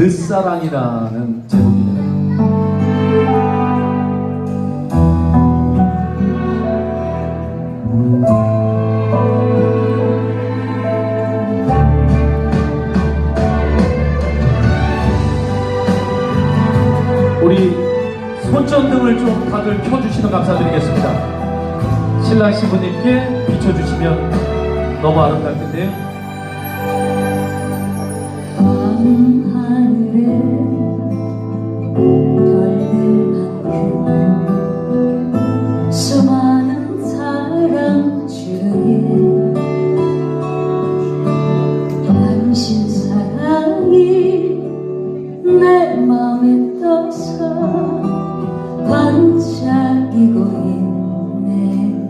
늦사랑이라는 제목입니다. 우리 손전등을 좀 다들 켜주시면 감사드리겠습니다. 신랑 신부님께 비춰주시면 너무 텐데요.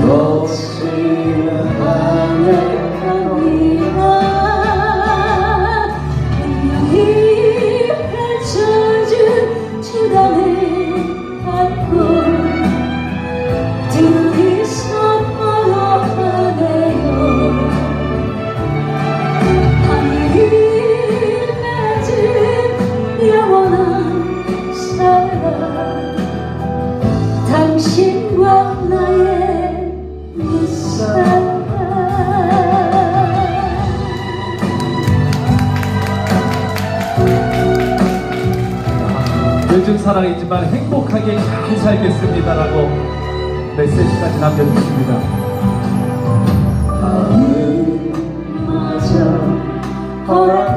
꽃 늦은 사랑이지만 행복하게 잘 살겠습니다라고 메시지까지 남겨주십니다. 마저 허락하